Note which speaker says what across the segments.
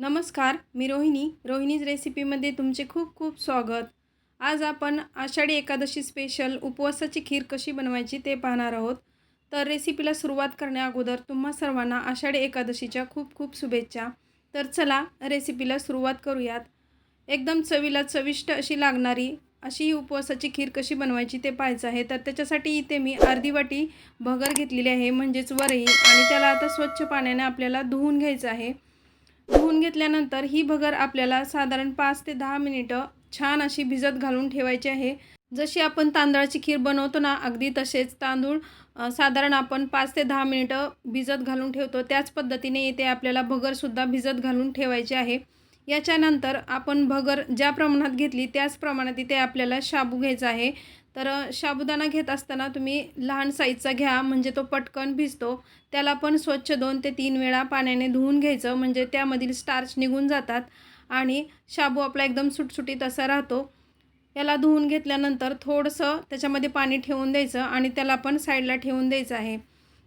Speaker 1: नमस्कार मी रोहिणी. रोहिणीज रेसिपीमध्ये तुमचे खूप खूप स्वागत. आज आपण आषाढी एकादशी स्पेशल उपवासाची खीर कशी बनवायची ते पाहणार आहोत. तर रेसिपीला सुरुवात करण्याअगोदर तुम्हा सर्वांना आषाढी एकादशीच्या खूप खूप शुभेच्छा. तर चला रेसिपीला सुरुवात करूयात. एकदम चवीला चविष्ट अशी लागणारी अशी ही उपवासाची खीर कशी बनवायची ते पाहायचं आहे. तर त्याच्यासाठी इथे मी अर्धी वाटी भगर घेतलेली आहे म्हणजेच वरई आणि त्याला आता स्वच्छ पाण्याने आपल्याला धुवून घ्यायचं आहे. धुवून घेतल्यानंतर ही भगर आपल्याला साधारण पाच ते दहा मिनिटं छान अशी भिजत घालून ठेवायची आहे. जशी आपण तांदळाची खीर बनवतो ना अगदी तसेच तांदूळ साधारण आपण पाच ते दहा मिनिटं भिजत घालून ठेवतो. त्याच पद्धतीने इथे आपल्याला भगरसुद्धा भिजत घालून ठेवायची आहे. याच्यानंतर आपण भगर ज्या प्रमाणात घेतली त्याच प्रमाणात इथे आपल्याला शाबू घ्यायचा आहे. तर शाबुदाणा साबुदाणा घेत असताना तुम्ही लहान साईजचा घ्या म्हणजे तो पटकन भिजतो. त्याला पण स्वच्छ दोन ते तीन वेळा पाण्याने धुवून घ्यायचं म्हणजे त्यामधील स्टार्च निघून जातात आणि शाबू आपला एकदम सुटसुटीत असा राहतो. याला धुवून घेतल्यानंतर थोडंसं त्याच्यामध्ये पाणी ठेवून द्यायचं आणि त्याला पण साईडला ठेवून द्यायचं आहे.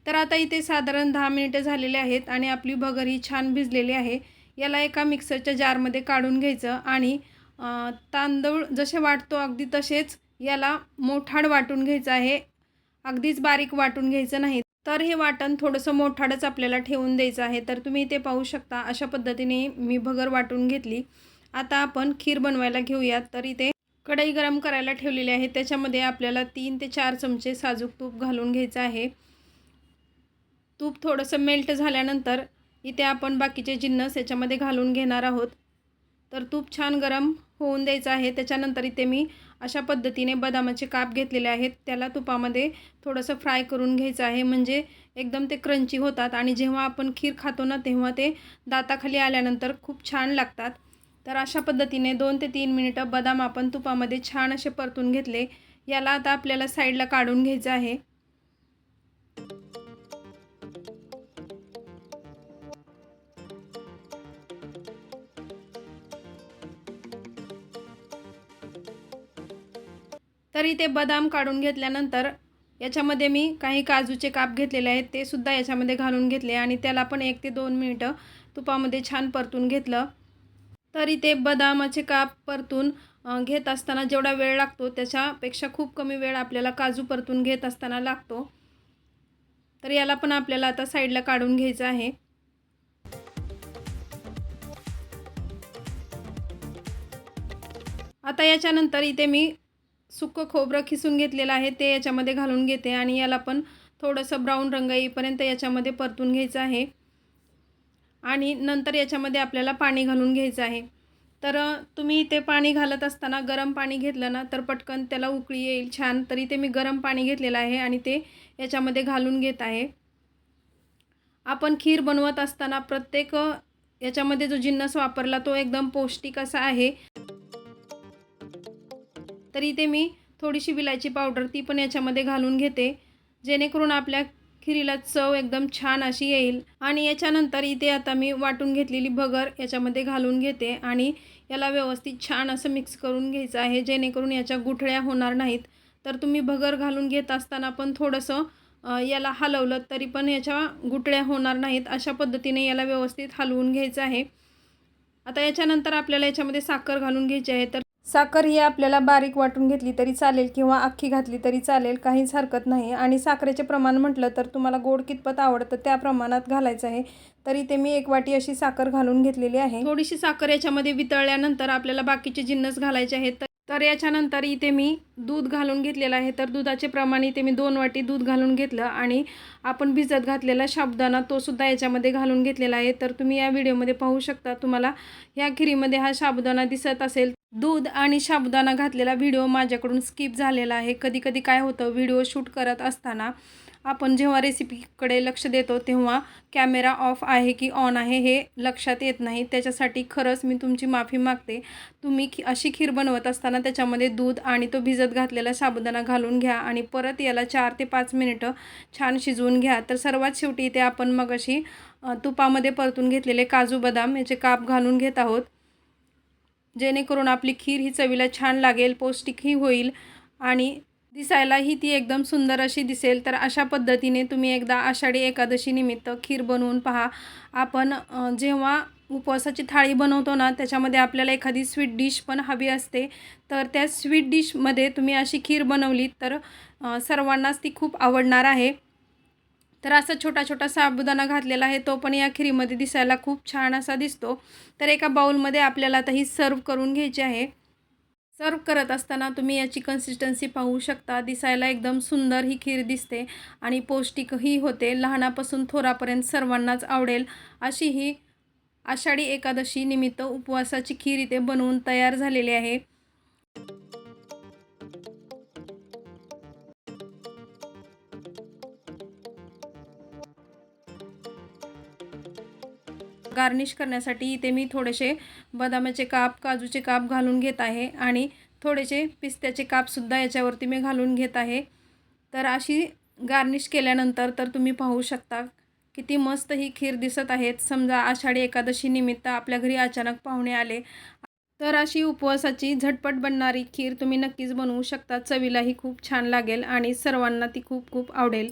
Speaker 1: तर आता इथे साधारण दहा मिनिटं झालेले आहेत आणि आपली भगर ही छान भिजलेली आहे. याला एका मिक्सरच्या जारमध्ये काढून घ्यायचं आणि तांदूळ जसे वाटतो अगदी तसेच याला मोठाड वाटून घ्यायचं आहे. अगदीच बारीक वाटून घ्यायचं नाही. तर हे वाटण थोडंसं मोठाडच आपल्याला ठेवून द्यायचं आहे. तर तुम्ही इथे पाहू शकता अशा पद्धतीने मी भगर वाटून घेतली. आता आपण खीर बनवायला घेऊयात. तर इथे कढई गरम करायला ठेवलेली आहे. त्याच्यामध्ये आपल्याला तीन ते चार चमचे साजूक तूप घालून घ्यायचं आहे. तूप थोडंसं मेल्ट झाल्यानंतर इथे आपण बाकीचे जिन्नस याच्यामध्ये घालून घेणार आहोत. तर तूप छान गरम होऊन द्यायचं आहे. त्याच्यानंतर इथे मी अशा पद्धतीने बदामाचे काप घेतलेले आहेत. त्याला तुपामध्ये थोडंसं फ्राय करून घ्यायचं आहे. म्हणजे एकदम ते क्रंची होतात आणि जेव्हा आपण खीर खातो ना तेव्हा ते दाताखाली आल्यानंतर खूप छान लागतात. तर अशा पद्धतीने दोन ते तीन मिनिटं बदाम आपण तुपामध्ये छान असे परतून घेतले. याला आता आपल्याला साईडला काढून घ्यायचं आहे. तर इथे बदाम काढून घेतल्यानंतर याच्यामध्ये मी काही काजूचे काप घेतलेले आहेत ते सुद्धा याच्यामध्ये घालून घेतले आणि त्याला पण एक ते दोन मिनिटं तुपामध्ये छान परतून घेतलं. तर इथे बदामाचे काप परतून घेत असताना जेवढा वेळ लागतो त्याच्यापेक्षा खूप कमी वेळ आपल्याला काजू परतून घेत असताना लागतो. तर याला पण आपल्याला आता साईडला काढून घ्यायचं आहे. आता याच्यानंतर इथे मी सुकं खोबरं खिसून घेतलेलं आहे ते याच्यामध्ये घालून घेते आणि याला पण थोडंसं ब्राऊन रंग येईपर्यंत याच्यामध्ये परतून घ्यायचं आहे. आणि नंतर याच्यामध्ये आपल्याला पाणी घालून घ्यायचं आहे. तर तुम्ही इथे पाणी घालत असताना गरम पाणी घेतलं ना तर पटकन त्याला उकळी येईल छान. तरी ते मी गरम पाणी घेतलेलं आहे आणि ते याच्यामध्ये घालून घेत आहे. आपण खीर बनवत असताना प्रत्येक याच्यामध्ये जो जिन्नस वापरला तो एकदम पौष्टिक असा आहे. तर इथे मी थोडीशी विलायची पावडर ती पण याच्यामध्ये घालून घेते. जेणेकरून आपल्या खिरीला चव एकदम छान अशी येईल. आणि याच्यानंतर इथे आता मी वाटून घेतलेली भगर याच्यामध्ये घालून घेते आणि याला व्यवस्थित छान असं मिक्स करून घ्यायचं आहे. जेणेकरून याच्या गुठळ्या होणार नाहीत. तर तुम्ही भगर घालून घेत असताना पण थोडंसं याला हलवलं तरी पण याच्या गुठळ्या होणार नाहीत. अशा पद्धतीने याला व्यवस्थित हलवून घ्यायचं आहे. आता याच्यानंतर आपल्याला याच्यामध्ये साखर घालून घ्यायची आहे. तर साखर ही आपल्याला बारीक वाटून घेतली तरी चालेल किंवा अख्खी घातली तरी चालेल काहीच हरकत नाही. आणि साखरेचे प्रमाण म्हटलं तर तुम्हाला गोड कितपत आवडतं त्या प्रमाणात घालायचं आहे. तर इथे मी एक वाटी अशी साखर घालून घेतलेली आहे. थोडीशी साखर याच्यामध्ये वितळल्यानंतर आपल्याला बाकीचे जिन्नस घालायचे आहेत. तर- याच्यानंतर इथे मी दूध घालून घेतलेलं आहे. तर दुधाचे प्रमाण इथे मी दोन वाटी दूध घालून घेतलं आणि आपण भिजत घातलेला शाबदाना तो सुद्धा याच्यामध्ये घालून घेतलेला आहे. तर तुम्ही या व्हिडिओमध्ये पाहू शकता तुम्हाला ह्या खिरीमध्ये हा शाबदाना दिसत असेल. दूध आणि साबुदाणा घातलेला व्हिडिओ माझ्याकडून स्किप झालेला आहे. कधी कधी काय होतं व्हिडिओ शूट करत असताना आपण जेव्हा रेसिपीकडे लक्ष देतो तेव्हा कॅमेरा ऑफ आहे की ऑन आहे हे लक्षात येत नाही. त्याच्यासाठी खरंच मी तुमची माफी मागते. तुम्ही खी अशी खीर बनवत असताना त्याच्यामध्ये दूध आणि तो भिजत घातलेला साबुदाणा घालून घ्या आणि परत याला चार ते पाच मिनिटं छान शिजवून घ्या. तर सर्वात शेवटी इथे आपण मग अशी तुपामध्ये परतून घेतलेले काजू बदाम याचे काप घालून घेत आहोत. जेणेकरून आपली खीर ही चवीला छान लागेल पौष्टिकही होईल आणि दिसायलाही ती एकदम सुंदर अशी दिसेल. तर अशा पद्धतीने तुम्ही एकदा आषाढी एकादशीनिमित्त खीर बनवून पहा. आपण जेव्हा उपवासाची थाळी बनवतो ना त्याच्यामध्ये आपल्याला एखादी स्वीट डिश पण हवी असते. तर त्या स्वीट डिशमध्ये तुम्ही अशी खीर बनवली तर सर्वांनाच ती खूप आवडणार आहे. तर असा छोटा छोटा साबुदाणा घातलेला आहे. तो पण या खिरीमध्ये दिसायला खूप छान असा दिसतो. तर एका बाउलमध्ये आपल्याला आता ही सर्व करून घ्यायची आहे. सर्व करत असताना तुम्ही याची कन्सिस्टन्सी पाहू शकता. दिसायला एकदम सुंदर ही खीर दिसते आणि पौष्टिकही होते. लहानापासून थोरापर्यंत सर्वांनाच आवडेल अशी ही आषाढी एकादशी निमित्त उपवासाची खीर इथे बनवून तयार झालेली आहे. गार्निश करण्यासाठी इथे मी थोडेसे बदामाचे काप काजूचे काप घालून घेत आहे आणि थोडेसे पिस्त्याचे कापसुद्धा याच्यावरती मी घालून घेत आहे. तर अशी गार्निश केल्यानंतर तर तुम्ही पाहू शकता किती मस्त ही खीर दिसत आहेत. समजा आषाढी एकादशी निमित्त आपल्या घरी अचानक पाहुणे आले. तर अशी उपवासाची झटपट बनणारी खीर तुम्ही नक्कीच बनवू शकता. चवीलाही खूप छान लागेल आणि सर्वांना ती खूप खूप आवडेल.